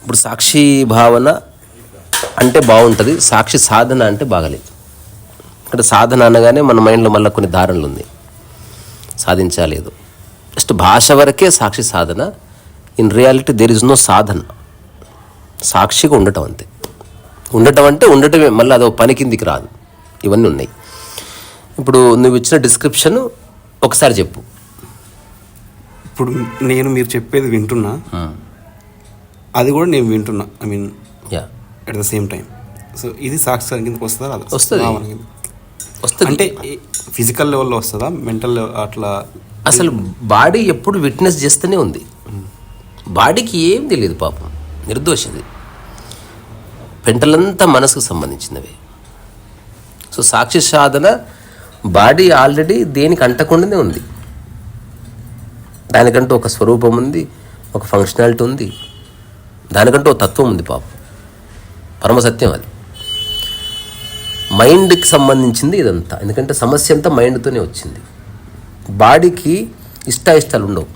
ఇప్పుడు సాక్షి భావన అంటే బాగుంటుంది సాక్షి సాధన అంటే బాగలేదు. అంటే సాధన అనగానే మన మైండ్లో మళ్ళీ కొన్ని ధారణలు ఉంది సాధించలేదు జస్ట్ భాష వరకే సాక్షి సాధన in reality there is no సాధన. సాక్షిగా ఉండటం అంతే. ఉండటం అంటే ఉండటమే మళ్ళీ అదో పని కిందికి రాదు. ఇవన్నీ ఉన్నాయి. ఇప్పుడు నువ్వు ఇచ్చిన డిస్క్రిప్షన్ ఒకసారి చెప్పు. ఇప్పుడు నేను మీరు చెప్పేది వింటున్నా. అది కూడా నేను వింటున్నా I mean ya at the same time so ఇది సాక్షి కిందకి వస్తుందా? వస్తది. వస్తుంది. అంటే ఫిజికల్ లెవెల్లో వస్తుందా? మెంటల్ అట్లా అసలు బాడీ ఎప్పుడు విట్నెస్ చేస్తూనే ఉంది. బాడీకి ఏం తెలియదు పాపం. నిర్దోషిది. పెంటలంతా మనసుకు సంబంధించినవి. సో సాక్షి సాధన బాడీ ఆల్రెడీ దేనికి అంటకుండానే ఉంది. దానికంటూ ఒక స్వరూపం ఉంది ఒక ఫంక్షనాలిటీ ఉంది. దానికంటూ ఒక తత్వం ఉంది పాపం. పరమసత్యం అది. మైండ్కి సంబంధించింది ఇదంతా. ఎందుకంటే సమస్య అంతా మైండ్తోనే వచ్చింది. బాడీకి ఇష్టాయిష్టాలు ఉండవు.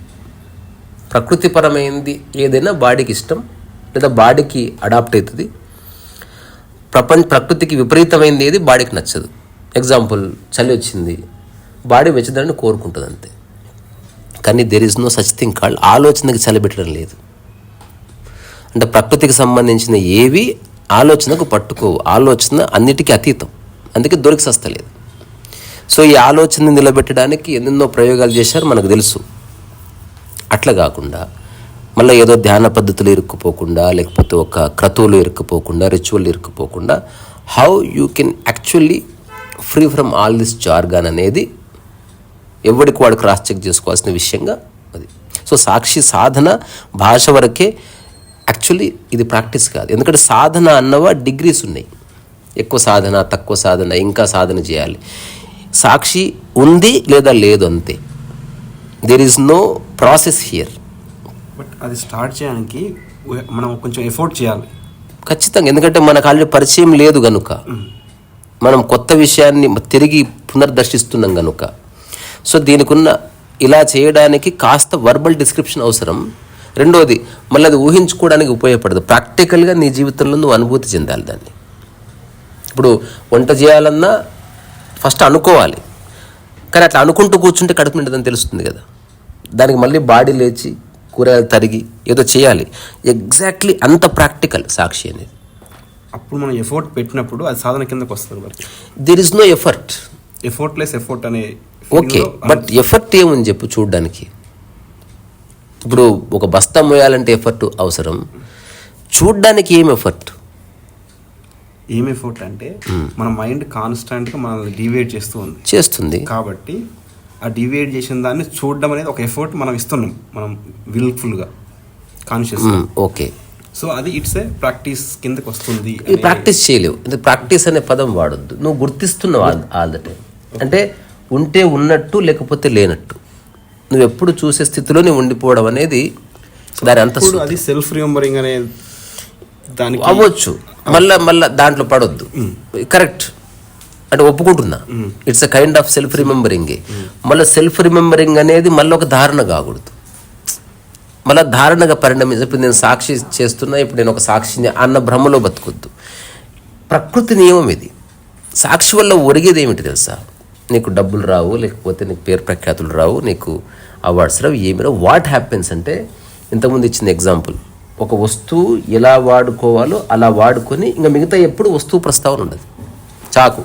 ప్రకృతిపరమైంది ఏదైనా బాడీకి ఇష్టం లేదా బాడీకి అడాప్ట్ అవుతుంది. ప్రపంచ ప్రకృతికి విపరీతమైనది ఏది బాడీకి నచ్చదు. ఎగ్జాంపుల్ చలి వచ్చింది. బాడీ వెచ్చదని కోరుకుంటుంది అంతే కానీ there is no such thing called ఆలోచనకి చలి పెట్టడం లేదు. అంటే ప్రకృతికి సంబంధించిన ఏవి ఆలోచనకు పట్టుకోవు. ఆలోచన అన్నిటికీ అతీతం. అందుకే దొరికి సస్తలేదు. సో ఈ ఆలోచనని నిలబెట్టడానికి ఎన్నెన్నో ప్రయోగాలు చేశారు మనకు తెలుసు. అట్లా కాకుండా మళ్ళీ ఏదో ధ్యాన పద్ధతులు ఇరుక్కుపోకుండా లేకపోతే ఒక క్రతువులు ఇరుక్కుపోకుండా ritual ఇరుక్కుపోకుండా how you can actually free from all this jargon అనేది ఎవరికి వాడు క్రాస్ చెక్ చేసుకోవాల్సిన విషయంగా అది. సో సాక్షి సాధన భాష వరకే యాక్చువల్లీ ఇది ప్రాక్టీస్ కాదు. ఎందుకంటే సాధన అన్నవా డిగ్రీస్ ఉన్నాయి. ఎక్కువ సాధన తక్కువ సాధన ఇంకా సాధన చేయాలి. సాక్షి ఉంది లేదా లేదు అంతే. There is no process here but అది స్టార్ట్ చేయడానికి మనం కొంచెం ఎఫోర్ట్ చేయాలి. ఖచ్చితంగా. ఎందుకంటే మనకు ఆల్రెడీ పరిచయం లేదు గనుక. మనం కొత్త విషయాన్ని తిరిగి పునర్దర్శిస్తున్నాం కనుక సో దీనికున్న ఇలా చేయడానికి కాస్త వర్బల్ డిస్క్రిప్షన్ అవసరం. రెండోది మళ్ళీ అది ఊహించుకోవడానికి ఉపయోగపడదు. ప్రాక్టికల్గా నీ జీవితంలో నువ్వు అనుభూతి చెందాలి దాన్ని. ఇప్పుడు వంట చేయాలన్నా ఫస్ట్ అనుకోవాలి. కానీ అట్లా అనుకుంటూ కూర్చుంటే కడుపు నిండదని తెలుస్తుంది కదా. దానికి మళ్ళీ బాడీ లేచి కూరగాయలు తరిగి ఏదో చేయాలి. ఎగ్జాక్ట్లీ అంత ప్రాక్టికల్ సాక్షి అనేది. అప్పుడు మనం ఎఫోర్ట్ పెట్టినప్పుడు అది సాధన కిందకి వస్తుంది మరి. There is no effort effortless effort అనే ఓకే బట్ ఎఫర్ట్ ఏముంది చెప్పు చూడడానికి? ఇప్పుడు ఒక బస్తా మోయాలంటే ఎఫర్ట్ అవసరం. చూడ్డానికి ఏం ఎఫర్ట్ ఏం ఎఫోర్ట్ అంటే మన మైండ్ కాన్స్టాంట్గా మనల్ని డివేట్ చేస్తూ ఉంది. చేస్తుంది. కాబట్టి ఆ డివేట్ చేసిన దాన్ని చూడడం అనేది ఒక ఎఫోర్ట్ మనం ఇస్తున్నాం. మనం విల్ఫుల్గా కాన్షియస్ ఓకే సో అది ఇట్స్ ఏ ప్రాక్టీస్ కిందకి వస్తుంది ప్రాక్టీస్ చేయలేవు. ఇది ప్రాక్టీస్ అనే పదం వాడొద్దు. నువ్వు గుర్తిస్తున్నావు ఆల్ ద టైం అంటే ఉంటే ఉన్నట్టు లేకపోతే లేనట్టు. నువ్వు ఎప్పుడు చూసే స్థితిలో నువ్వు ఉండిపోవడం అనేది దాని అంత అది సెల్ఫ్ రిమెంబరింగ్ అనే దానికి అవ్వచ్చు. మళ్ళా మళ్ళా దాంట్లో పడొద్దు. కరెక్ట్ అంటే ఒప్పుకుంటున్నా. It's a kind of self remembering మళ్ళీ సెల్ఫ్ రిమెంబరింగ్ అనేది మళ్ళీ ఒక ధారణ కాకూడదు. మళ్ళీ ధారణగా పరిణమించి ఇప్పుడు నేను సాక్షి చేస్తున్నా ఇప్పుడు నేను ఒక సాక్షిని అన్న భ్రమలో బతుకొద్దు. ప్రకృతి నియమం ఇది. సాక్షి వల్ల ఒరిగేది ఏమిటి తెలుసా? నీకు డబ్బులు రావు లేకపోతే నీకు పేరు ప్రఖ్యాతులు రావు నీకు అవార్డ్స్ రావు ఏమి రావు. వాట్ హ్యాపెన్స్ అంటే ఇంతకుముందు ఇచ్చిన ఎగ్జాంపుల్ ఒక వస్తువు ఎలా వాడుకోవాలో అలా వాడుకొని ఇంకా మిగతా ఎప్పుడు వస్తువు ప్రస్తావన ఉండదు. చాకు.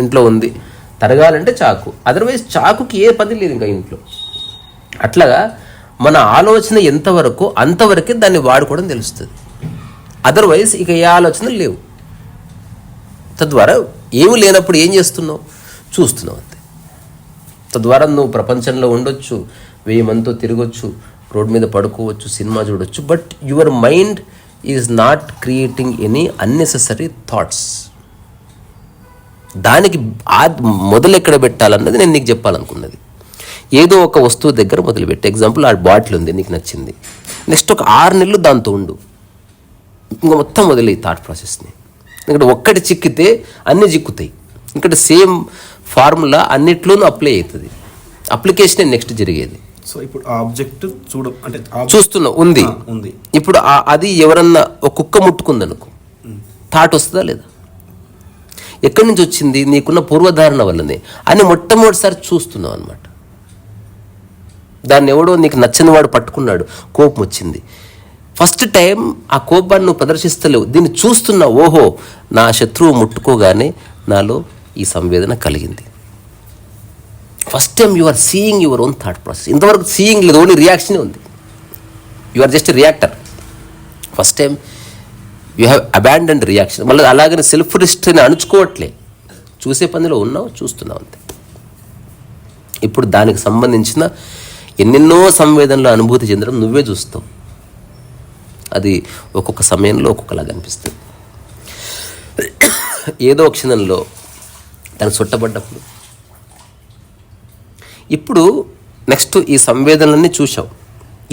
ఇంట్లో ఉంది. తరగాలంటే చాకు. అదర్వైజ్ చాకుకి ఏ పని లేదు ఇంకా ఇంట్లో. అట్లాగా మన ఆలోచన ఎంతవరకు అంతవరకే దాన్ని వాడుకోవడం తెలుస్తుంది. అదర్వైజ్ ఇక ఏ ఆలోచనలు లేవు. తద్వారా ఏమి లేనప్పుడు ఏం చేస్తున్నావు? చూస్తున్నావు అంతే. తద్వారా నువ్వు ప్రపంచంలో ఉండొచ్చు వెయ్యి మందితో తిరగొచ్చు రోడ్ మీద పడుకోవచ్చు సినిమా చూడొచ్చు but your mind is not creating any unnecessary thoughts దానికి ఆ మొదలు ఎక్కడ పెట్టాలన్నది నేను నీకు చెప్పాలనుకున్నది. ఏదో ఒక వస్తువు దగ్గర మొదలుపెట్టి ఎగ్జాంపుల్ ఆ బాటిల్ ఉంది నీకు నచ్చింది. నెక్స్ట్ ఒక ఆరు నెలలు దాంతో ఉండు. ఇంకా మొత్తం వదిలే థాట్ ప్రాసెస్ని ఎందుకంటే ఒక్కటి చిక్కితే అన్నీ చిక్కుతాయి. ఎందుకంటే సేమ్ ఫార్ములా అన్నిట్లోనూ అప్లై అవుతుంది. అప్లికేషనే నెక్స్ట్ జరిగేది. సో ఇప్పుడు ఆ ఆబ్జెక్ట్ చూడ అంటే చూస్తున్నావు ఉంది. ఉంది. ఇప్పుడు అది ఎవరన్నా ఒక కుక్క ముట్టుకుందనుకో థాట్ వస్తుందా లేదా? ఎక్కడి నుంచి వచ్చింది? నీకున్న పూర్వధారణ వల్లనే. అని మొట్టమొదటిసారి చూస్తున్నావు అనమాట దాన్ని ఎవడో నీకు నచ్చని వాడు పట్టుకున్నాడు. కోపం వచ్చింది. ఫస్ట్ టైం ఆ కోపాన్ని నువ్వు ప్రదర్శిస్తలేవు. దీన్ని చూస్తున్న ఓహో నా శత్రువు ముట్టుకోగానే నాలో ఈ సంవేదన కలిగింది. First time you are seeing your own thought process. ఇంతవరకు సీయింగ్ లేదు ఓన్లీ రియాక్షనే ఉంది. You are just reactor. First time you have abundant reaction. మళ్ళీ అలాగనే సెల్ఫ్ రిస్ట్ని అణుచుకోవట్లే. చూసే పనిలో ఉన్నావు చూస్తున్నావు అంతే. ఇప్పుడు దానికి సంబంధించిన ఎన్నెన్నో సంవేదనలు అనుభూతి చెందడం నువ్వే చూస్తావు. అది ఒక్కొక్క సమయంలో ఒక్కొక్కలాగా అనిపిస్తుంది. ఏదో ఒక క్షణంలో తను చుట్టబడ్డప్పుడు ఇప్పుడు నెక్స్ట్ ఈ సంవేదనలన్నీ చూసావు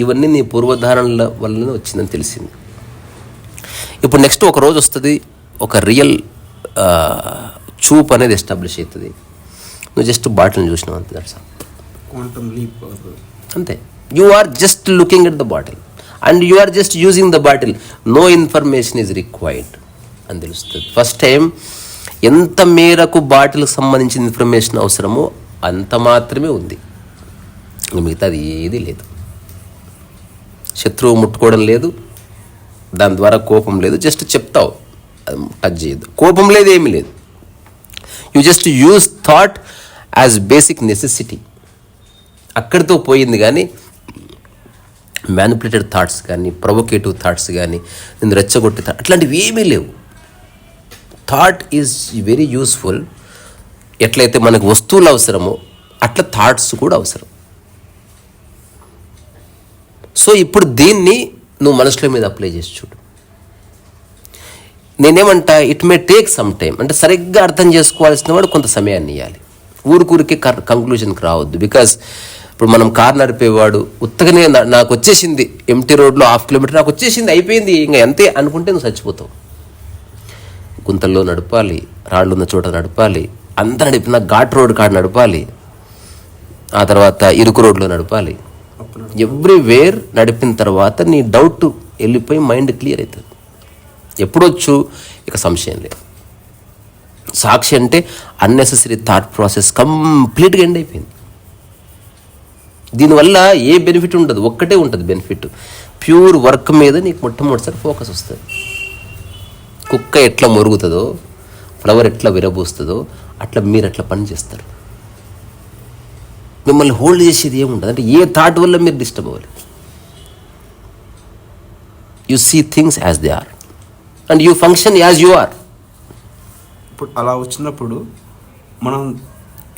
ఇవన్నీ నీ పూర్వధారణల వల్లనే వచ్చిందని తెలిసింది. ఇప్పుడు నెక్స్ట్ ఒక రోజు వస్తుంది ఒక రియల్ చూప్ అనేది ఎస్టాబ్లిష్ అవుతుంది. నువ్వు జస్ట్ బాటిల్ని చూసినావు అంతే దట్స్ క్వాంటమ్ లీప్ అంతే. You are just looking at the bottle and you are just using the bottle no information is required అని తెలుస్తుంది. ఫస్ట్ టైం ఎంత మేరకు బాటిల్కి సంబంధించిన ఇన్ఫర్మేషన్ అవసరమో అంత మాత్రమే ఉంది. మిగతా మిగతాది ఏది లేదు. శత్రువు ముట్టుకోవడం లేదు. దాని ద్వారా కోపం లేదు. జస్ట్ చెప్తావు. అది టచ్ చేయదు కోపం లేదు ఏమీ లేదు. You just use thought as basic necessity అక్కడితో పోయింది కానీ మ్యానిపులేటెడ్ థాట్స్ కానీ ప్రొవోకేటివ్ థాట్స్ కానీ నేను రెచ్చగొట్టే థాట్ అట్లాంటివి ఏమీ లేవు. థాట్ ఈజ్ వెరీ యూస్ఫుల్ ఎట్లయితే మనకు వస్తువులు అవసరమో అట్లా థాట్స్ కూడా అవసరం. సో ఇప్పుడు దీన్ని నువ్వు మనుషుల మీద అప్లై చేసి చూడు. నేనేమంటా it may take some time అంటే సరిగ్గా అర్థం చేసుకోవాల్సిన వాడు కొంత సమయాన్ని ఇవ్వాలి ఊరికూరికే కంక్లూజన్కి రావద్దు. బికాస్ ఇప్పుడు మనం కార్ నడిపేవాడు ఉత్తగనే నా- నాకు వచ్చేసింది ఎంటీ రోడ్లో హాఫ్ కిలోమీటర్ నాకు వచ్చేసింది అయిపోయింది ఇంకా ఎంతే అనుకుంటే నువ్వు చచ్చిపోతావు. గుంతల్లో నడపాలి రాళ్ళు ఉన్న చోట నడపాలి అంతా నడిపిన ఘాట్ రోడ్ కాడ నడపాలి ఆ తర్వాత ఇరుకు రోడ్లో నడపాలి. ఎవ్రీవేర్ నడిపిన తర్వాత నీ డౌట్ వెళ్ళిపోయి మైండ్ క్లియర్ అవుతుంది ఎప్పుడొచ్చు ఇక సంశయం లేదు. సాక్షి అంటే అన్నెసెసరీ థాట్ ప్రాసెస్ కంప్లీట్గా ఎండ్ అయిపోయింది. దీనివల్ల ఏ బెనిఫిట్ ఉండదు ఒక్కటే ఉంటుంది బెనిఫిట్. ప్యూర్ వర్క్ మీద నీకు మొట్టమొదటిసారి ఫోకస్ వస్తుంది. కుక్క ఎట్లా మొరుగుతుందో ఫ్లవర్ ఎట్లా విరబూస్తుందో అట్లా మీరు అట్లా పని చేస్తారు. మిమ్మల్ని హోల్డ్ చేసేది ఏముండదు అంటే ఏ థాట్ వల్ల మీరు డిస్టర్బ్ అవ్వాలి you see things as they are. And you function as you are. ఇప్పుడు అలా వచ్చినప్పుడు మనం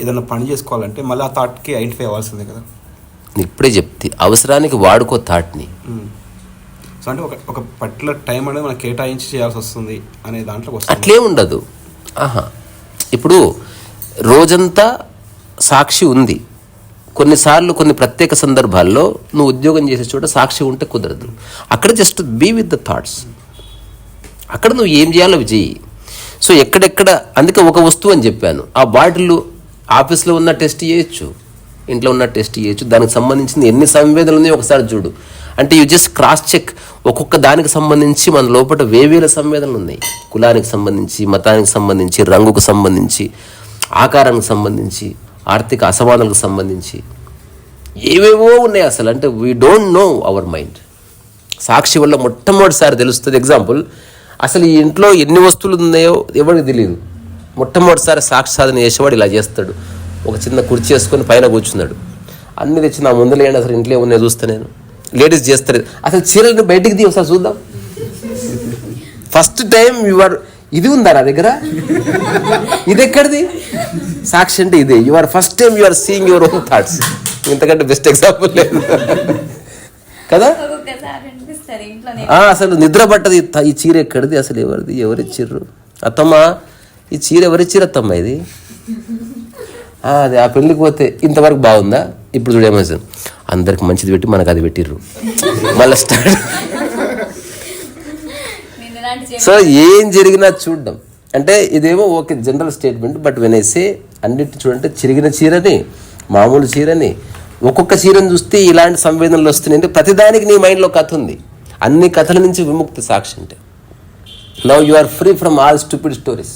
ఏదైనా పని చేసుకోవాలంటే మళ్ళీ ఆ థాట్కి ఐడెంటిఫై అవ్వాల్సిందే కదా. ఇప్పుడే చెప్తే అవసరానికి వాడుకో థాట్ని. సో అంటే ఒక ఒక పర్టికులర్ టైం అనేది మనం కేటాయించి చేయాల్సి వస్తుంది అనే వస్తుంది. అట్లే ఉండదు. ఆహా. ఇప్పుడు రోజంతా సాక్షి ఉంది. కొన్నిసార్లు కొన్ని ప్రత్యేక సందర్భాల్లో నువ్వు ఉద్యోగం చేసే చోట సాక్షి ఉంటే కుదరదు. అక్కడ just be with the thoughts అక్కడ నువ్వు ఏం చేయాలో అవి చెయ్యి. సో ఎక్కడెక్కడ అందుకే ఒక వస్తువు అని చెప్పాను. ఆ బాటిల్ ఆఫీస్లో ఉన్న టెస్ట్ చేయొచ్చు. ఇంట్లో ఉన్న టెస్ట్ చేయొచ్చు. దానికి సంబంధించిన ఎన్ని సంవేదనలు ఉన్నాయో ఒకసారి చూడు. అంటే యు జస్ట్ క్రాస్ చెక్ ఒక్కొక్క దానికి సంబంధించి మన లోపల వేవేల సంవేదనలు ఉన్నాయి. కులానికి సంబంధించి మతానికి సంబంధించి రంగుకు సంబంధించి ఆకారానికి సంబంధించి ఆర్థిక అసమానాలకు సంబంధించి ఏవేవో ఉన్నాయి అసలు. అంటే we don't know our mind సాక్షి వల్ల మొట్టమొదటిసారి తెలుస్తుంది ఎగ్జాంపుల్ అసలు ఈ ఇంట్లో ఎన్ని వస్తువులు ఉన్నాయో ఎవరికి తెలియదు. మొట్టమొదటిసారి సాక్షి సాధన చేసేవాడు ఇలా చేస్తాడు. ఒక చిన్న కుర్చీ వేసుకొని పైన కూర్చున్నాడు. అన్ని తెచ్చి నా ముందు లేండి అసలు ఇంట్లో ఏమున్నాయో చూస్తా నేను. లేడీస్ చేస్తారు. అసలు చీరలు బయటికి తీ ఒకసారి చూద్దాం. ఫస్ట్ టైం యువర్ ఇది ఉందా నా దగ్గర? ఇది ఎక్కడిది? సాక్షి అంటే ఇదే. You are first time you are seeing your own thoughts ఇంతకంటే బెస్ట్ ఎగ్జాంపుల్ లేదు. కదా? అసలు నిద్ర పట్టది. ఈ చీర ఎక్కడిది? అసలు ఎవరిది? ఎవరిచ్చిర్రు అత్తమ్మ ఈ చీర ఎవరిచ్చిర్రు అత్తమ్మ ఇది? అది ఆ పెళ్ళికి పోతే ఇంతవరకు బాగుందా? ఇప్పుడు చూడేమో అందరికి మంచిది పెట్టి మనకు అది పెట్టిర్రు. మళ్ళీ స్టార్ట్. సో ఏం జరిగినా చూడడం. అంటే ఇదేమో ఓకే జనరల్ స్టేట్మెంట్ బట్ వినేసి అన్నిటి చూడంటే చిరిగిన చీరని మామూలు చీరని ఒక్కొక్క చీరని చూస్తే ఇలాంటి సంవేదనలు వస్తున్నాయి. అంటే ప్రతిదానికి నీ మైండ్లో కథ ఉంది. అన్ని కథల నుంచి విముక్తి సాక్షి అంటే. Now you are free from all stupid stories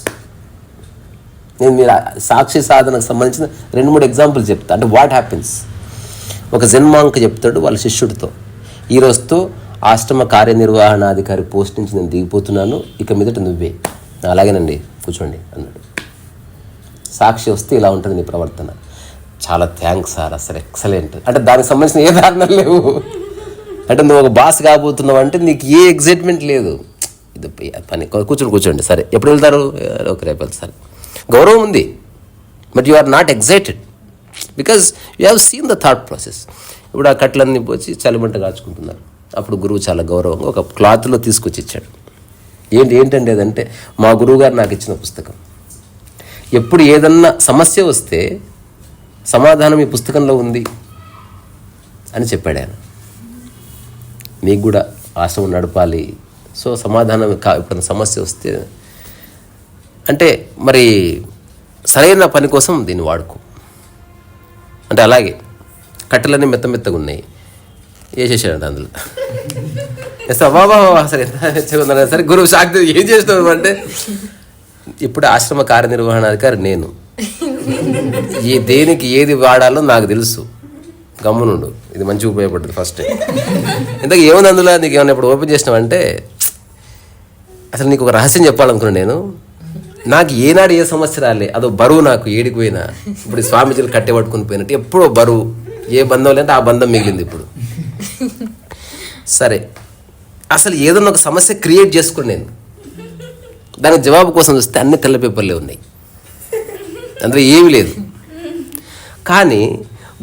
నేను మీరు సాక్షి సాధనకు సంబంధించిన రెండు మూడు ఎగ్జాంపుల్ చెప్తా. అంటే వాట్ హ్యాపెన్స్ ఒక జన్మాంక చెప్తాడు వాళ్ళ శిష్యుడితో. ఈ రోజుతో ఆశ్రమ కార్యనిర్వహణాధికారి పోస్ట్ నుంచి నేను దిగిపోతున్నాను. ఇక మీదట నువ్వే. అలాగేనండి కూర్చోండి అన్నాడు. సాక్షి వస్తే ఇలా ఉంటుంది నీ ప్రవర్తన. చాలా థ్యాంక్స్ సార్ అసలు ఎక్సలెంట్ అంటే దానికి సంబంధించిన ఏ కారణాలు లేవు. అంటే నువ్వు ఒక బాస్ కాబోతున్నావు అంటే నీకు ఏ ఎగ్జైట్మెంట్ లేదు. ఇది పని కూర్చొని కూర్చోండి సరే. ఎప్పుడు వెళ్తారు? ఓకే రేపు వెళ్తారు సరే. గౌరవం ఉంది but you are not excited because you have seen the thought process ఇప్పుడు ఆ కట్లన్నీ పోచి చలిమంట కాచుకుంటున్నారు. అప్పుడు గురువు చాలా గౌరవంగా ఒక క్లాత్లో తీసుకొచ్చి ఇచ్చాడు. ఏంటి ఏంటంటే అదంటే మా గురువు గారు నాకు ఇచ్చిన పుస్తకం. ఎప్పుడు ఏదన్నా సమస్య వస్తే సమాధానం ఈ పుస్తకంలో ఉంది అని చెప్పాడు ఆయన. మీకు కూడా ఆశ్రమం నడపాలి. సో సమాధానం కా ఇప్పుడు సమస్య వస్తే అంటే మరి సరైన పని కోసం దీన్ని వాడుకో. అంటే అలాగే కట్టెలన్నీ మెత్త మెత్తగా ఉన్నాయి. వేసేసాడు అందులో? వేస్తా బాబా సరే ఎంత మెత్తగా సరే గురువు సాక్షి ఏం చేస్తున్నావు అంటే ఇప్పుడు ఆశ్రమ కార్యనిర్వహణాధికారి నేను. ఈ దేనికి ఏది వాడాలో నాకు తెలుసు. గమ్మునుండు. ఇది మంచిగా ఉపయోగపడుతుంది ఫస్ట్ ఇంతకు ఏముంది అందులో? నీకు ఏమైనా ఇప్పుడు ఓపెన్ చేసినావంటే అసలు నీకు ఒక రహస్యం చెప్పాలనుకున్నాను నేను. నాకు ఏనాడు ఏ సమస్య రాలే. అదో బరువు నాకు ఏడిపోయినా ఇప్పుడు స్వామీజీలు కట్టె పట్టుకుని పోయినట్టు ఎప్పుడో బరువు. ఏ బంధం లేదంటే ఆ బంధం మిగిలింది ఇప్పుడు. సరే. అసలు ఏదన్నా ఒక సమస్య క్రియేట్ చేసుకుని నేను. దానికి జవాబు కోసం చూస్తే అన్ని తెల్ల పేపర్లే ఉన్నాయి. అందులో ఏమీ లేదు. కానీ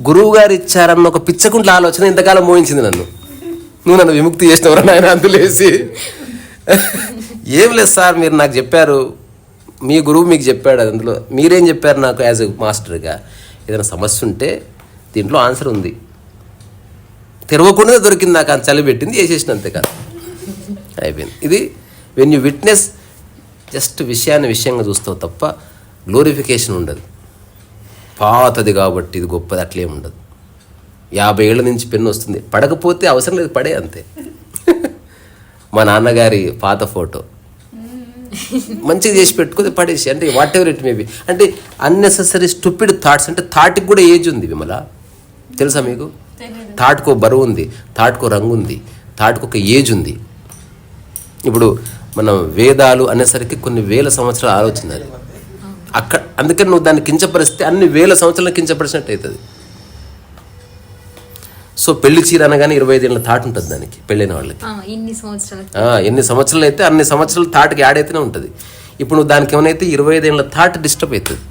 గురువు గారు ఇచ్చారన్న ఒక పిచ్చకుంట్ల ఆలోచన ఇంతకాలం మోయించింది నన్ను. నువ్వు నన్ను విముక్తి చేసినవరా నాయన అందులేసి. ఏం లేదు సార్ మీరు నాకు చెప్పారు. మీ గురువు మీకు చెప్పాడు అందులో. మీరేం చెప్పారు నాకు యాజ్ ఎ మాస్టర్గా? ఏదైనా సమస్య ఉంటే దీంట్లో ఆన్సర్ ఉంది. తెరవకుండా దొరికింది నాకు అంత చలి పెట్టింది వేసేసిన అంతే కాదు. అయిపోయింది. ఇది వెన్ యూ విట్నెస్ జస్ట్ విషయాన్ని విషయంగా చూస్తావు తప్ప గ్లోరిఫికేషన్ ఉండదు. పాతది కాబట్టి ఇది గొప్పది అట్లే ఉండదు. యాభై ఏళ్ళ నుంచి పెన్ను వస్తుంది. పడకపోతే అవసరం లేదు పడే అంతే. మా నాన్నగారి పాత ఫోటో. మంచిగా చేసి పెట్టుకుని పడేసి అంటే వాట్ ఎవర్ ఇట్ మేబీ అంటే అన్నెసెసరీ స్టూపిడ్ థాట్స్ అంటే థాట్కి కూడా ఏజ్ ఉంది విమల. తెలుసా మీకు? థాట్కో బరువు ఉంది థాట్కో రంగు ఉంది థాట్కి ఒక ఏజ్ ఉంది. ఇప్పుడు మనం వేదాలు అనేసరికి కొన్ని వేల సంవత్సరాల ఆలోచన అది అక్కడ అందుకని నువ్వు దాన్ని కించపరిస్తే అన్ని వేల సంవత్సరాలు కించపరిచినట్టు అవుతుంది. సో పెళ్ళి చీర అనగానే ఇరవై ఐదేళ్ళ థాట్ ఉంటుంది దానికి పెళ్ళైన వాళ్ళకి. సంవత్సరాలు. ఎన్ని సంవత్సరాలు అయితే అన్ని సంవత్సరాలు థాట్కి యాడ్ అయితేనే ఉంటుంది. ఇప్పుడు నువ్వు దానికి ఏమైనా ఇరవై ఐదేళ్ళ థాట్ డిస్టర్బ్ అవుతుంది.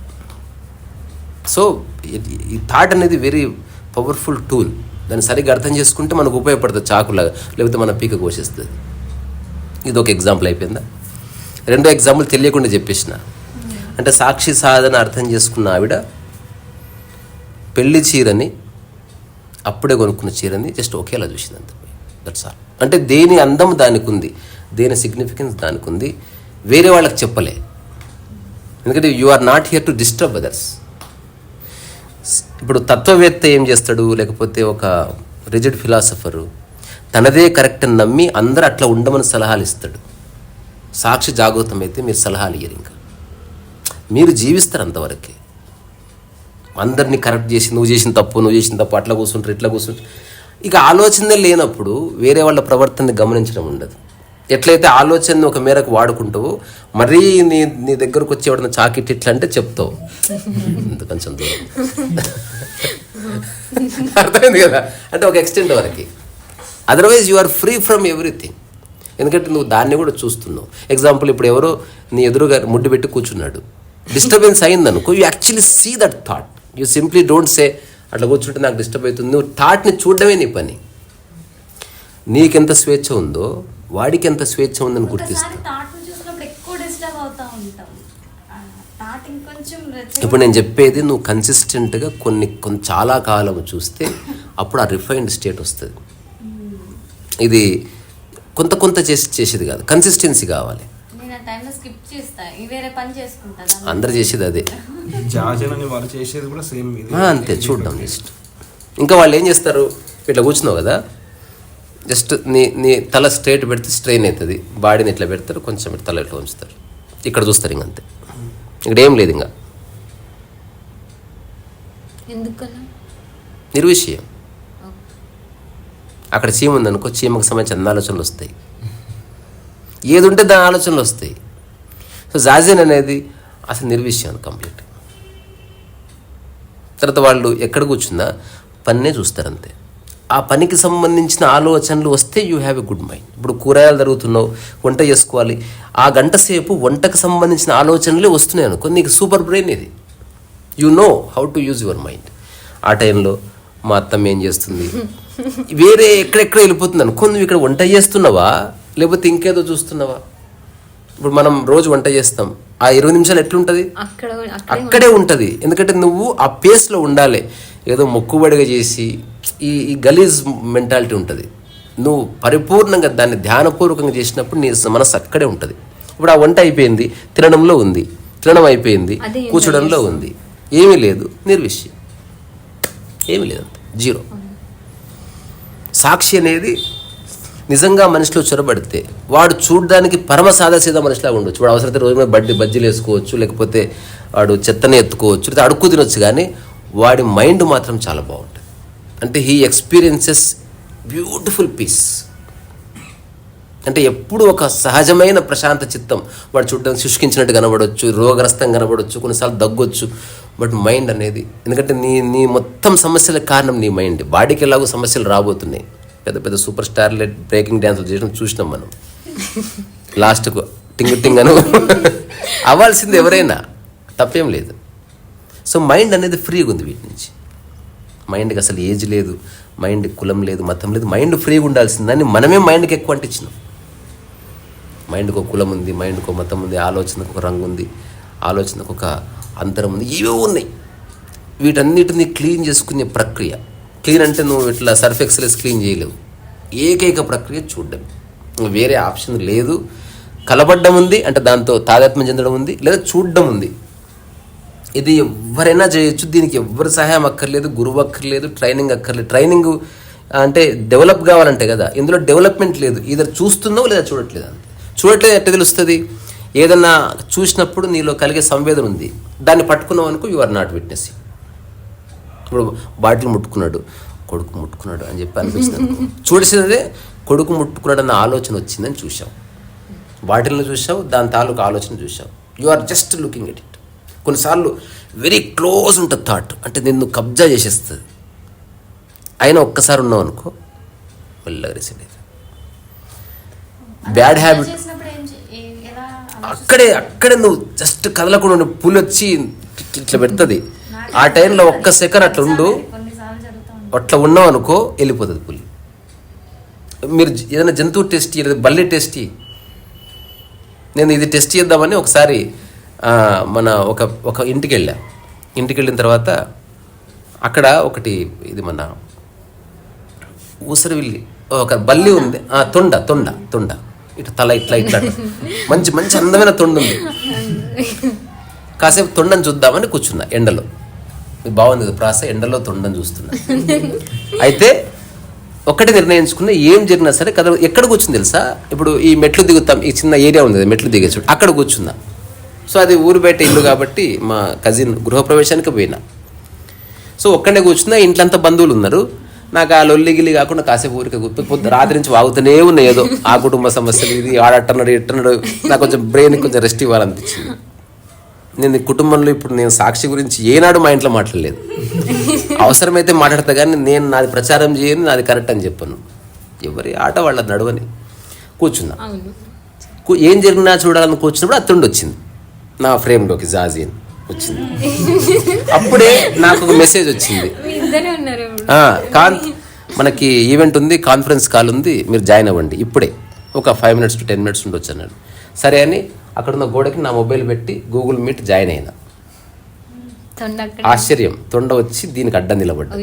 సో ఈ- ఈ థాట్ అనేది వెరీ పవర్ఫుల్ టూల్. దాన్ని సరిగ్గా అర్థం చేసుకుంటే మనకు ఉపయోగపడుతుంది చాకులాగా లేకపోతే మన పీక కోసేస్తుంది. ఇది ఒక ఎగ్జాంపుల్ అయిపోయిందా? రెండో ఎగ్జాంపుల్ తెలియకుండా చెప్పేసిన. అంటే సాక్షి సాధన అర్థం చేసుకున్న ఆవిడ పెళ్ళి చీరని అప్పుడే కొనుక్కున్న చీరని జస్ట్ ఒకేలా చూసింది అంత దట్స్ ఆల్ అంటే దేని అందం దానికి ఉంది దేని సిగ్నిఫికెన్స్ దానికి ఉంది వేరే వాళ్ళకి చెప్పలే. ఎందుకంటే you are not here to disturb others ఇప్పుడు తత్వవేత్త ఏం చేస్తాడు? లేకపోతే ఒక రిజిడ్ ఫిలాసఫరు తనదే కరెక్ట్ అని నమ్మి అందరూ అట్లా ఉండమని సలహాలు ఇస్తాడు. సాక్షి జాగృతం అయితే మీరు సలహాలు ఇయ్యరు ఇంకా. మీరు జీవిస్తారు అంతవరకే. అందరినీ కరెక్ట్ చేసి నువ్వు చేసిన తప్పు నువ్వు చేసిన తప్పు అట్లా కూర్చుంటారు ఇట్లా కూర్చుంటారు. ఇక ఆలోచనే లేనప్పుడు వేరే వాళ్ళ ప్రవర్తనని గమనించడం ఉండదు. ఎట్లయితే ఆలోచనని ఒక మేరకు వాడుకుంటావో మరీ నీ నీ దగ్గరకు వచ్చి ఎవడన్నా చాకిట్ ఇట్లా అంటే చెప్తావు కొంచెం దూరం. అర్థమైంది కదా? అంటే ఒక ఎక్స్టెంట్ వరకు. Otherwise you are free from everything ఎందుకంటే నువ్వు దాన్ని కూడా చూస్తున్నావు. ఎగ్జాంపుల్ ఇప్పుడు ఎవరో నీ ఎదురుగా ముడ్డు పెట్టి కూర్చున్నాడు. డిస్టర్బెన్స్ అయిందనుకో you actually see that thought you simply don't say అట్లా కూర్చుంటే నాకు డిస్టర్బ్ అవుతుంది. నువ్వు థాట్ని చూడడమే నీ పని. నీకెంత స్వేచ్ఛ ఉందో వాడికి ఎంత స్వేచ్ఛ ఉందని గుర్తిస్తా. ఇప్పుడు నేను చెప్పేది నువ్వు కన్సిస్టెంట్గా కొన్ని కొన్ని చాలా కాలం చూస్తే అప్పుడు ఆ రిఫైన్డ్ స్టేట్ వస్తుంది. ఇది కొంత కొంత చేసి చేసేది కాదు. కన్సిస్టెన్సీ కావాలి. అందరు చేసేది అదే. జాజన్ అని వాళ్ళు చేసేది కూడా సేమ్ ఇది. ఆ, అంతే చూడడం జస్ట్. ఇంకా వాళ్ళు ఏం చేస్తారు? ఇట్లా కూర్చున్నావు కదా? జస్ట్ నీ నీ తల స్ట్రైట్ పెడితే స్ట్రెయిన్ అవుతుంది. బాడీని ఇట్లా పెడతారు కొంచెం ఇట్లా తల ఇట్లా ఉంచుతారు. ఇక్కడ చూస్తారు ఇంక అంతే. ఇక్కడ ఏం లేదు ఇంకా. నిర్విషయం. అక్కడ చీమ ఉందనుకో చీమకు సంబంధించిన అన్ని ఆలోచనలు వస్తాయి. ఏది ఉంటే దాని ఆలోచనలు వస్తాయి. సో జాజిన్ అనేది అసలు నిర్విషయం కంప్లీట్ తర్వాత వాళ్ళు ఎక్కడ కూర్చున్నా పన్నే చూస్తారు అంతే ఆ పనికి సంబంధించిన ఆలోచనలు వస్తే you have a good mind ఇప్పుడు కూరగాయలు జరుగుతున్నావు వంట చేసుకోవాలి. ఆ గంట సేపు వంటకు సంబంధించిన ఆలోచనలే వస్తున్నాయి అనుకో నీకు సూపర్ బ్రెయిన్ ఇది. You know how to use your mind ఆ టైంలో మా అత్తమ్మ ఏం చేస్తుంది? వేరే ఎక్కడెక్కడ వెళ్ళిపోతుంది అనుకో నువ్వు ఇక్కడ వంట చేస్తున్నావా? లేకపోతే ఇంకేదో చూస్తున్నావా? ఇప్పుడు మనం రోజు వంట చేస్తాం. ఆ ఇరవై నిమిషాలు ఎట్లుంటుంది? అక్కడ ఉంటుంది. ఎందుకంటే నువ్వు ఆ పేస్లో ఉండాలి. ఏదో మొక్కుబడిగా చేసి ఈ ఈ గలీజ్ మెంటాలిటీ ఉంటుంది. నువ్వు పరిపూర్ణంగా దాన్ని ధ్యానపూర్వకంగా చేసినప్పుడు నీ మనసు అక్కడే ఉంటుంది. ఇప్పుడు ఆ వంట అయిపోయింది. తినడంలో ఉంది. తినడం అయిపోయింది. కూర్చోడంలో ఉంది. ఏమీ లేదు. నిర్విషయం. ఏమీ లేదు జీరో. సాక్షి అనేది నిజంగా మనిషిలో చొరబడితే వాడు చూడడానికి పరమ సాదాసీద మనిషిలాగా ఉండొచ్చు. వాడు అవసరమైతే రోజు మీద బడ్డీ బజ్జీలు వేసుకోవచ్చు లేకపోతే వాడు చెత్తని ఎత్తుకోవచ్చు లేదా అడుక్కు తినొచ్చు కానీ వాడి మైండ్ మాత్రం చాలా బాగుంటుంది. అంటే హీ ఎక్స్పీరియన్సెస్ బ్యూటిఫుల్ పీస్. అంటే ఎప్పుడు ఒక సహజమైన ప్రశాంత చిత్తం వాడు చూడడానికి శుష్కించినట్టు కనబడవచ్చు రోగగ్రస్తం కనబడవచ్చు కొన్నిసార్లు దగ్గొచ్చు బట్ మైండ్ అనేది ఎందుకంటే నీ నీ మొత్తం సమస్యల కారణం నీ మైండ్. బాడీకి ఎలాగో సమస్యలు రాబోతున్నాయి. పెద్ద పెద్ద సూపర్ స్టార్లే బ్రేకింగ్ డ్యాన్సులు చేయడం చూసినాం మనం. లాస్ట్కు టింగ్ టింగ్ అను. అవ్వాల్సింది ఎవరైనా తప్పేం లేదు. సో మైండ్ అనేది ఫ్రీగా ఉంది వీటి నుంచి. మైండ్కి అసలు ఏజ్ లేదు మైండ్ కులం లేదు మతం లేదు మైండ్ ఫ్రీగా ఉండాల్సిందని మనమే మైండ్కి ఎక్కువ అంటించినాం మైండ్కి ఒక కులం ఉంది మైండ్కి ఒక మతం ఉంది ఆలోచనకు ఒక రంగు ఉంది ఆలోచనకు ఒక అంతరం ఉంది ఇవే ఉన్నాయి. వీటన్నిటిని క్లీన్ చేసుకునే ప్రక్రియ. క్లీన్ అంటే నువ్వు ఇట్లా సర్ఫ్ ఎక్సెల్స్ క్లీన్ చేయలేవు. ఏకైక ప్రక్రియ చూడడం. వేరే ఆప్షన్ లేదు. కలబడ్డం ఉంది అంటే దాంతో తాదాత్మ్యం చెందడం ఉంది లేదా చూడడం ఉంది. ఇది ఎవరైనా చేయొచ్చు దీనికి ఎవరి సహాయం అక్కర్లేదు గురువు అక్కర్లేదు ట్రైనింగ్ అక్కర్లేదు. ట్రైనింగ్ అంటే డెవలప్ కావాలంటే కదా ఇందులో డెవలప్మెంట్ లేదు. ఇద్దరు చూస్తున్నావు లేదా చూడట్లేదు? అంతే చూడట్లేదు ఎట్ట తెలుస్తుంది? ఏదన్నా చూసినప్పుడు నీలో కలిగే సంవేదన ఉంది. దాన్ని పట్టుకున్నావు అనుకో యు ఆర్ నాట్ విట్నెస్ ఇప్పుడు బాటిల్ ముట్టుకున్నాడు కొడుకు ముట్టుకున్నాడు అని చెప్పి అనిపించింది అనుకో. చూసినదే కొడుకు ముట్టుకున్నాడు అన్న ఆలోచన వచ్చిందని చూసావు బాటిల్ని చూసావు దాని తాలూకు ఆలోచన చూసావు you are just looking at it కొన్నిసార్లు వెరీ క్లోజ్ ఉంటుంది థాట్ అంటే నిన్ను కబ్జా చేసేస్తుంది. అయినా ఒక్కసారి ఉన్నావు అనుకో మెల్లగా రిసీవ్ అవుతుంది బ్యాడ్ హ్యాబిట్ అక్కడే అక్కడే నువ్వు జస్ట్ కదలకుండా పులి వచ్చి ఇట్లా పెడుతుంది. ఆ టైంలో ఒక్క సెకండ్ అట్లా ఉండు. అట్లా ఉన్నాం అనుకో వెళ్ళిపోతుంది పులి. మీరు ఏదైనా జంతువు టెస్ట్ చేయలేదు బల్లి టెస్ట్ నేను ఇది టెస్ట్ చేద్దామని ఒకసారి మన ఒక ఒక ఇంటికి వెళ్ళా. ఇంటికి వెళ్ళిన తర్వాత అక్కడ ఒకటి ఇది మన ఊసరవిల్లి ఒక బల్లి ఉంది. తొండ తొండ తొండ. ఇట్లా తల ఇట్లా ఇట్లా మంచి మంచి అందమైన తొండ ఉంది. కాసేపు తొండని చూద్దామని కూర్చున్నా ఎండలో. బాగుంది కదా ప్రాస ఎండలో తొండని చూస్తున్నా. అయితే ఒక్కటి నిర్ణయించుకున్న ఏం జరిగినా సరే కథ ఎక్కడ కూర్చుంది తెలుసా? ఇప్పుడు ఈ మెట్లు దిగుతాం ఈ చిన్న ఏరియా ఉంది మెట్లు దిగే చోటు అక్కడ కూర్చుందా సో అది ఊరు బయట ఇల్లు కాబట్టి మా కజిన్ గృహప్రవేశానికి పోయినా. సో ఒక్కడే కూర్చున్నా ఇంట్లంతా బంధువులు ఉన్నారు. నాకు ఆ లొల్లి గిల్లి కాకుండా కాసేపు ఊరికే పొద్దు రాత్రి నుంచి వాగుతూనే ఉన్నాయి ఏదో. ఆ కుటుంబ సమస్యలు ఇది ఆడట్టన్నాడు ఇట్టన్నాడు నాకు కొంచెం బ్రెయిన్ కొంచెం రెస్ట్ ఇవ్వాలనిపించింది. నేను కుటుంబంలో ఇప్పుడు నేను సాక్షి గురించి ఏనాడు మా ఇంట్లో మాట్లాడలేదు. అవసరమైతే మాట్లాడతా కానీ నేను నాది ప్రచారం చేయను నాది కరెక్ట్ అని చెప్పాను. ఎవరి ఆట వాళ్ళ నడవని. కూర్చున్నా. ఏం జరిగినా చూడాలని కూర్చున్నప్పుడు అత్తుండి వచ్చింది. నా ఫ్రేమ్లోకి జాజీ అని వచ్చింది. అప్పుడే నాకు ఒక మెసేజ్ వచ్చింది. కాన్ మనకి ఈవెంట్ ఉంది కాన్ఫరెన్స్ కాల్ ఉంది మీరు జాయిన్ అవ్వండి. ఇప్పుడే. ఒక five minutes to ten minutes ఉండొచ్చు అన్నాడు. సరే అని అక్కడ ఉన్న గోడకి నా మొబైల్ పెట్టి గూగుల్ మీట్ జాయిన్ అయినా. ఆశ్చర్యం. తొండ వచ్చి దీనికి అడ్డం నిలబడ్డా.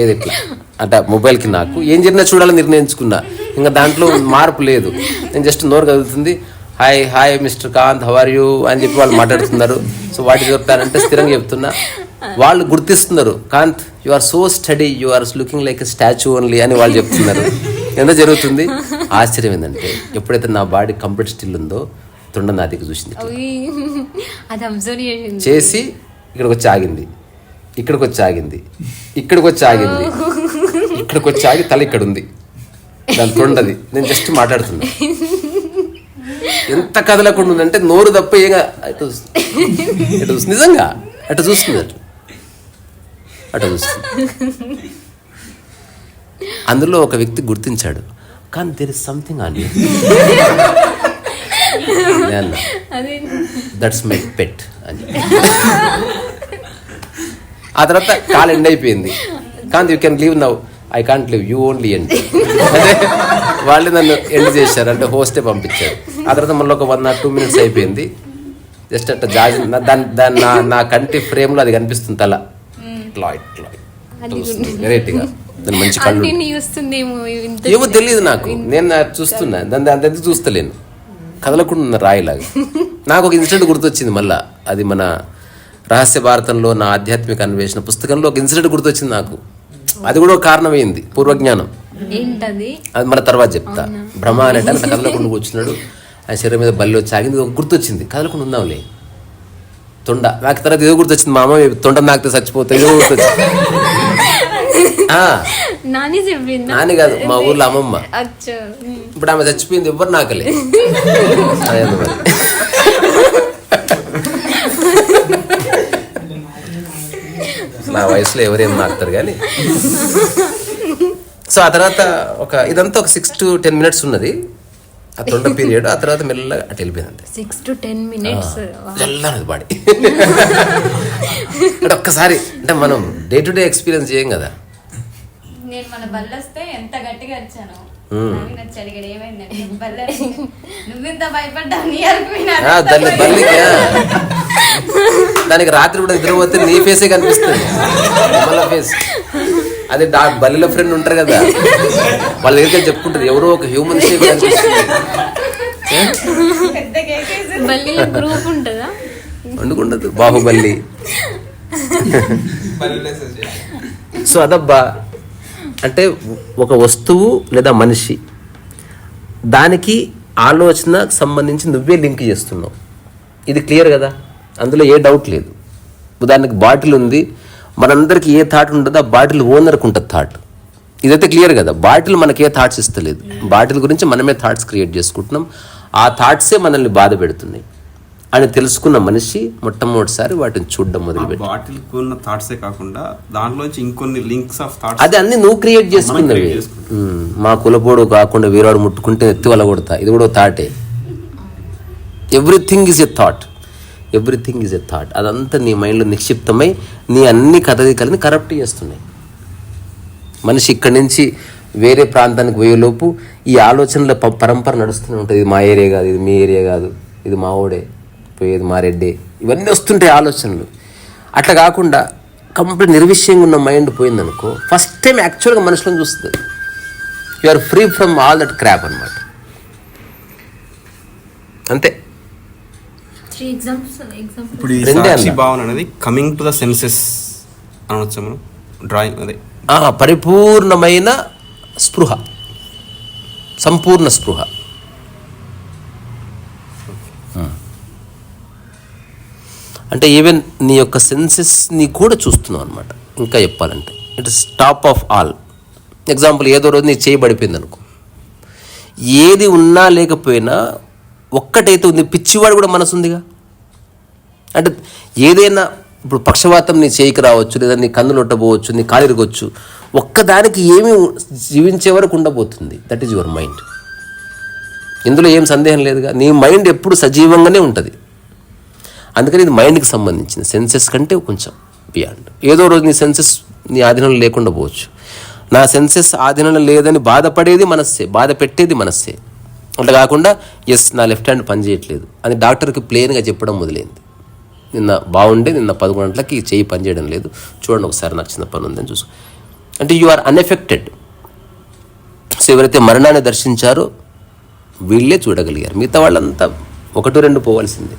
ఏది ఇట్లా? అంటే మొబైల్కి నాకు. ఏం జరిగినా చూడాలని నిర్ణయించుకున్నా. ఇంకా దాంట్లో మార్పు లేదు. నేను జస్ట్ నోరు కదులుతుంది. Hi hi mister Kanth how are you అని చెప్పి వాళ్ళు మాట్లాడుతున్నారు. సో వాటికి చెప్తానంటే స్థిరంగా చెప్తున్నా. వాళ్ళు గుర్తిస్తున్నారు. Kanth you are so steady you are looking like statue only అని వాళ్ళు చెప్తున్నారు. ఎంత జరుగుతుంది? ఆశ్చర్యం ఏంటంటే ఎప్పుడైతే నా బాడీ కంప్లీట్ స్టిల్ ఉందో తొండ నా దగ్గర చూసింది అది అబ్జర్వ్ చేసి ఇక్కడికి వచ్చి ఆగింది. ఇక్కడికి వచ్చి ఆగింది. ఇక్కడికి వచ్చి ఆగింది. ఇక్కడికి వచ్చి ఆగి తల ఇక్కడ ఉంది. దాని తొండది నేను జస్ట్ మాట్లాడుతున్నా. ఎంత కదలకుండా ఉందంటే నోరు తప్ప ఏం అటు. నిజంగా అటు చూస్తుంది అటు. అటు చూస్తుంది. అందులో ఒక వ్యక్తి గుర్తించాడు. కానీ there is something on you that's my pet అని. ఆ తర్వాత కాల్ ఎండ్ అయిపోయింది. Kanth you can leave now I can't leave you only end అంటే వాళ్ళు నన్ను ఎండ్ చేశారు అంటే హోస్టే పంపించారు. ఆ తర్వాత మళ్ళీ ఒక వన్ ఆర్ టూ మినిట్స్ అయిపోయింది. జస్ట్ అట్లా నా- దాని దాని నా నా కంటి ఫ్రేమ్లో అది కనిపిస్తుంది తల. ఇట్లా ఇట్లా వెరైటీగా దాని మంచి కళ్ళు ఏమో తెలియదు నాకు. నేను చూస్తున్నా. దాన్ని దాని దగ్గర చూస్తలేను. కదలకుండా ఉన్న రాయిలాగా. నాకు ఒక ఇన్సిడెంట్ గుర్తొచ్చింది మళ్ళా. అది మన రహస్య భారతంలో నా ఆధ్యాత్మిక అన్వేషణ పుస్తకంలో ఒక ఇన్సిడెంట్ గుర్తొచ్చింది నాకు. అది కూడా ఒక కారణమైంది. పూర్వజ్ఞానం. ఏంటది? అది మన తర్వాత చెప్తా. భ్రమ అనేట అట్లా కదలకుండా కూర్చున్నాడు. ఆయన శరీరం మీద బల్లి వచ్చి ఆగింది. ఒక గుర్తొచ్చింది. కదలకుండా ఉందాంలే. తొండ. నాకు తర్వాత ఏదో గుర్తొచ్చింది. మా అమ్మ తొండ నాకితే చచ్చిపోతే ఏదో గుర్తొచ్చింది. నాని చెప్పిందా. నాని కాదు మా ఊర్లో అమ్మమ్మ. ఇప్పుడు ఆమె చచ్చిపోయింది ఎవ్వరు నాకలే. నా వయసులో ఎవరేం నాకుతారు కానీ. సో ఆ తర్వాత ఒక ఇదంతా ఒక సిక్స్ టు టెన్ మినిట్స్ ఉన్నది. ఆ తొండ పీరియడ్ ఆ తర్వాత మెల్లగా అటు వెళ్ళిపోయింది సిక్స్ టు టెన్ మినిట్స్ చల్లనది బాడీ అంటే ఒక్కసారి అంటే మనం డే టు డే ఎక్స్పీరియన్స్ చేయం కదా. నేను మన బల్లొస్తే ఎంత గట్టిగా వచ్చాను. దానికి రాత్రి కూడా నిద్రపోతే నీ ఫేసే కనిపిస్తుంది. మళ్ళా ఫేస్ అదే డా బల్లిలో ఫ్రెండ్ ఉంటారు కదా. వాళ్ళ దగ్గరికి వెళ్ళి చెప్పుకుంటారు. ఎవరో ఒక హ్యూమన్ షేప్ వండుకుండదు. బాహుబలి. సో అదబ్బా అంటే ఒక వస్తువు లేదా మనిషి దానికి ఆలోచనకు సంబంధించి నువ్వే లింక్ చేస్తున్నావు. ఇది క్లియర్ కదా? అందులో ఏ డౌట్ లేదు. ఉదాహరణకి బాటిల్ ఉంది. మనందరికి ఏ థాట్ ఉంటుందో ఆ బాటిల్ ఓనర్కి ఉంటుంది థాట్. ఇదైతే క్లియర్ కదా? బాటిల్ మనకి ఏ థాట్స్ ఇస్తలేదు. బాటిల్ గురించి మనమే థాట్స్ క్రియేట్ చేసుకుంటున్నాం. ఆ థాట్సే మనల్ని బాధ పెడుతున్నాయి. అని తెలుసుకున్న మనిషి మొట్టమొదటిసారి వాటిని చూడడం మొదలుపెట్టి బాటిల్ ఉన్న థాట్సే కాకుండా దాంట్లోంచి ఇంకొన్ని లింక్స్ ఆఫ్ థాట్స్ అది అన్ని నువ్వు క్రియేట్ చేసుకున్నవి. మా కులపోడు కాకుండా వీరాడు ముట్టుకుంటే ఎత్తి కొడతా. ఇది కూడా థాటే everything is a thought everything is a thought అదంతా నీ మైండ్లో నిక్షిప్తమై నీ అన్ని కదలికలని కరప్ట్ చేస్తున్నాయి. మనిషి ఇక్కడి నుంచి వేరే ప్రాంతానికి పోయేలోపు ఈ ఆలోచనల పరంపర నడుస్తూనే ఉంటుంది. ఇది మా ఏరియా కాదు ఇది మీ ఏరియా కాదు ఇది మా ఓడే పోయేది మా రెడ్డే ఇవన్నీ వస్తుంటాయి ఆలోచనలు. అట్లా కాకుండా కంప్లీట్ నిర్విషయంగా ఉన్న మైండ్ పోయిందనుకో ఫస్ట్ టైం యాక్చువల్గా మనుషులను చూస్తుంది. You are free from all that crap అనమాట అంతే. ఇప్పుడు ఈ సాక్షి. భావన అనేది కమింగ్ టు ద సెన్సెస్ అనొచ్చా మనం డ్రాయింగ్ అదే. ఆ, పరిపూర్ణమైన స్పృహ. సంపూర్ణ స్పృహ. అంటే ఈవెన్ నీ యొక్క సెన్సెస్ని కూడా చూస్తున్నావు అనమాట ఇంకా చెప్పాలంటే. It is top of all example ఏదో రోజు నీ చేయబడిపోయింది అనుకో. ఏది ఉన్నా లేకపోయినా ఒక్కటైతే ఉంది పిచ్చివాడు కూడా మనసు ఉందిగా. అంటే ఏదైనా ఇప్పుడు పక్షవాతం నీ చేయికి రావచ్చు లేదా నీ కన్నులు ఉండబోవచ్చు నీ కాలిరగొచ్చు ఒక్కదానికి ఏమి జీవించే వరకు ఉండబోతుంది. దట్ ఈజ్ యువర్ మైండ్ ఇందులో ఏం సందేహం లేదుగా. నీ మైండ్ ఎప్పుడు సజీవంగానే ఉంటుంది. అందుకని ఇది మైండ్కి సంబంధించింది సెన్సెస్ కంటే కొంచెం బియాండ్. ఏదో రోజు నీ సెన్సెస్ నీ ఆధీనంలో లేకుండా పోవచ్చు. నా సెన్సెస్ ఆధీనంలో లేదని బాధపడేది మనస్సే బాధ పెట్టేది మనస్సే. అట్లా కాకుండా ఎస్ నా లెఫ్ట్ హ్యాండ్ పని చేయట్లేదు అని డాక్టర్కి ప్లేన్గా చెప్పడం మొదలైంది. నిన్న బాగుండే నిన్న పదకొండు గంటలకి చెయ్యి పని చేయడం లేదు. చూడండి ఒకసారి నాకు చిన్న పని ఉందని చూసు అంటే యు ఆర్ అన్ఎఫెక్టెడ్ సో ఎవరైతే మరణాన్ని దర్శించారో వీళ్ళే చూడగలిగారు. మిగతా వాళ్ళంతా ఒకటి రెండు పోవాల్సిందే.